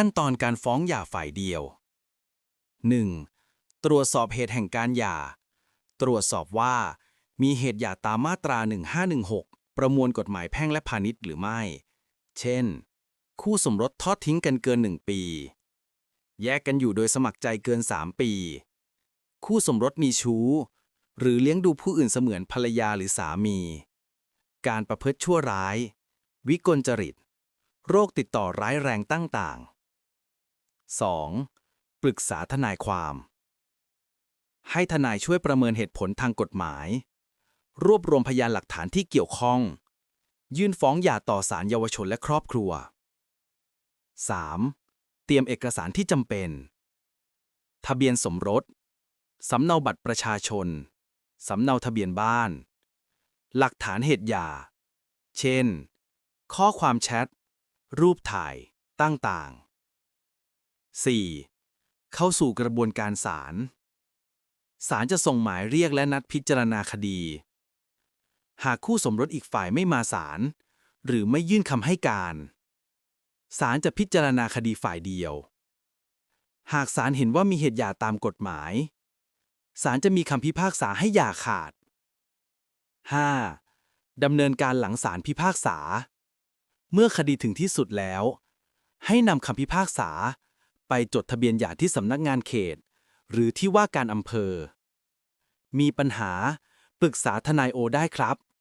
ขั้นตอนการฟ้องหย่าฝ่ายเดียว 1. ตรวจสอบเหตุแห่งการหย่า ตรวจสอบว่า มีเหตุหย่าตามมาตรา 1516 ประมวลกฎหมายแพ่งและพาณิชย์หรือไม่ เช่น คู่สมรสทอดทิ้งกันเกิน 1 ปี แยกกันอยู่โดยสมัครใจเกิน 3 ปี คู่สมรสมีชู้ หรือเลี้ยงดูผู้อื่นเสมือนภรรยาหรือสามี การประพฤติชั่วร้าย วิกลจริต โรคติดต่อร้ายแรงต่างๆ 2. ปรึกษาทนายความ ให้ทนายช่วยประเมินเหตุผลทางกฎหมาย รวบรวมพยานหลักฐานที่เกี่ยวข้อง ยื่นฟ้องหย่าต่อศาลเยาวชนและครอบครัว 3. เตรียมเอกสารที่จำเป็น ทะเบียนสมรส สำเนาบัตรประชาชน สำเนาทะเบียนบ้าน หลักฐานเหตุหย่า เช่น ข้อความแชท รูปถ่าย ต่างๆ 4. เข้าสู่กระบวนการศาล ศาลจะส่งหมายเรียกและนัดพิจารณาคดี หากคู่สมรสอีกฝ่ายไม่มาศาลหรือไม่ยื่นคำให้การ ศาลจะพิจารณาคดีฝ่ายเดียว หากศาลเห็นว่ามีเหตุหย่าตามกฎหมาย ศาลจะมีคำพิพากษาให้หย่าขาด 5. ดำเนินการหลังศาลพิพากษา เมื่อคดีถึงที่สุดแล้ว ให้นำคำพิพากษา ไปจดทะเบียนหย่าที่สำนักงานเขต หรือที่ว่าการอำเภอ มีปัญหาปรึกษาทนายโอได้ครับ